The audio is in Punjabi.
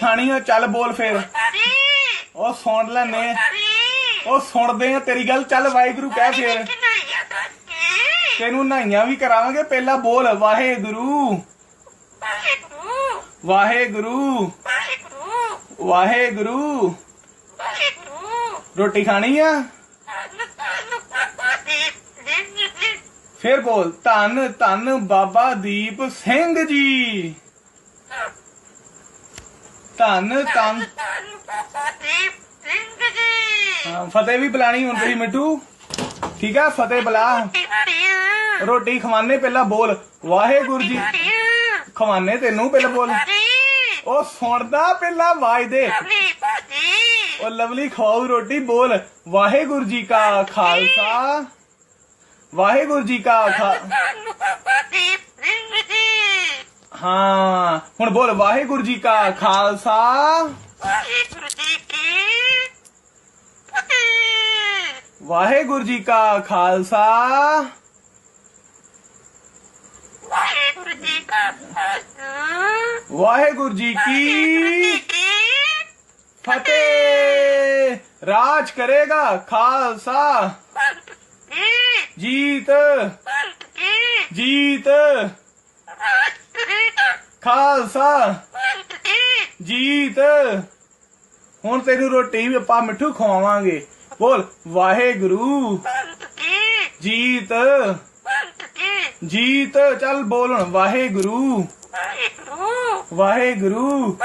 ਖਾਣੀ ਆ ਚੱਲ ਬੋਲ ਫੇਰ। ਉਹ ਸੁਣ ਲੈਨੇ ਉਹ ਸੁਣਦੇ ਆ ਤੇਰੀ ਗੱਲ ਚੱਲ ਵਾਹਿਗੁਰੂ ਕਹਿ ਫੇਰ। ਤੈਨੂੰ ਨਾਈਆਂ ਵੀ ਕਰਾਵਾਂਗੇ ਪਹਿਲਾਂ ਬੋਲ ਵਾਹਿਗੁਰੂ। ਵਾਹਿਗੁਰੂ। ਵਾਹਿਗੁਰੂ। ਵਾਹਿਗੁਰੂ। ਵਾਹਿਗੁਰੂ। ਵਾਹਿਗੁਰੂ। ਰੋਟੀ ਖਾਣੀ ਆ? ਫੇਰ ਬੋਲ ਧੰਨ ਧੰਨ ਬਾਬਾ ਦੀਪ ਸਿੰਘ ਜੀ। ਧੰਨ ਧੰਨ ਹਾਂ, ਫਤਿਹ ਵੀ ਬੁਲਾਣੀ ਹੁਣ ਤੁਸੀਂ ਮਿੱਠੂ ਠੀਕ ਆ ਫਤਿਹ ਬੁਲਾ। ਰੋਟੀ ਖਵਾਨੇ ਪਹਿਲਾਂ ਬੋਲ। ਵਾਹਿਗੁਰੂ ਜੀ। ਖਵਾਨੇ ਤੈਨੂੰ ਪਹਿਲਾਂ ਬੋਲ। ਉਹ ਸੁਣਦਾ ਪਹਿਲਾਂ ਆਵਾਜ਼ ਦੇ। ਉਹ ਲਵਲੀ ਖਵਾਉ ਰੋਟੀ ਬੋਲ। ਵਾਹਿਗੁਰੂ ਜੀ ਕਾ ਖਾਲਸਾ। ਵਾਹਿਗੁਰੂ ਜੀ ਕਾ ਖਾ ਹਾਂ ਹੁਣ ਬੋਲ ਵਾਹਿਗੁਰੂ ਜੀ ਕਾ ਖਾਲਸਾ। ਵਾਹਿਗੁਰੂ ਜੀ ਕਾ ਖਾਲਸਾ। ਵਾਹਿਗੁਰੂ ਜੀ ਕੀ ਫਤਿਹ। ਰਾਜ ਕਰੇਗਾ ਖਾਲਸਾ। ਜੀਤ। ਜੀਤ। ਖਾਲਸਾ। ਜੀਤ ਹੁਣ ਤੈਨੂੰ ਰੋਟੀ ਵੀ ਆਪਾਂ ਮਿੱਠੂ ਖਵਾਵਾਂਗੇ। ਬੋਲ ਵਾਹਿਗੁਰੂ। ਜੀਤ ਜੀਤ ਚੱਲ ਬੋਲ ਹੁਣ ਵਾਹਿਗੁਰੂ। ਵਾਹਿਗੁਰੂ।